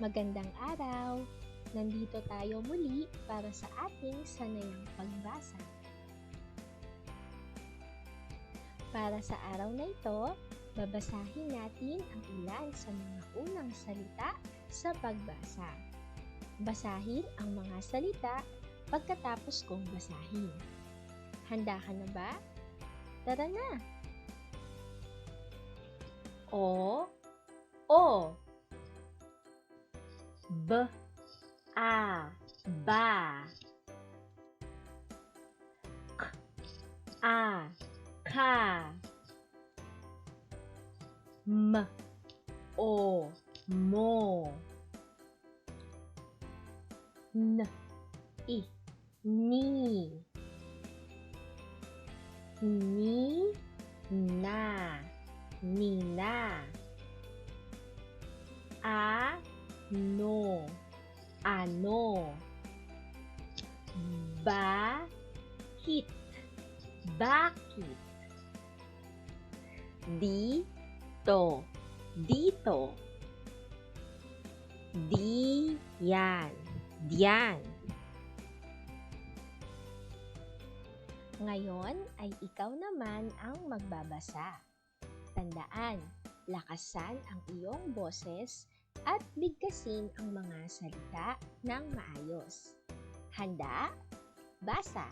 Magandang araw! Nandito tayo muli para sa ating sanayang pagbasa. Para sa araw na ito, babasahin natin ang ilan sa mga unang salita sa pagbasa. Basahin ang mga salita pagkatapos kong basahin. Handa ka na ba? Tara na! O, O, B, A, ba, K, A, ka, M, O, mo, N, I, ni, ni, na, nina, a, no, ano, bakit, bakit, dito, dito, diyan, diyan. Ngayon ay ikaw naman ang magbabasa. Tandaan, lakasan ang iyong boses at bigkasin ang mga salita ng maayos. Handa? Basa!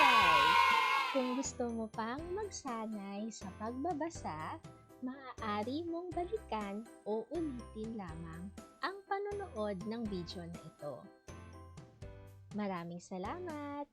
Mahusay! Kung gusto mo pang magsanay sa pagbabasa, maaari mong balikan o ulitin lamang ang panonood ng video na ito. Maraming salamat!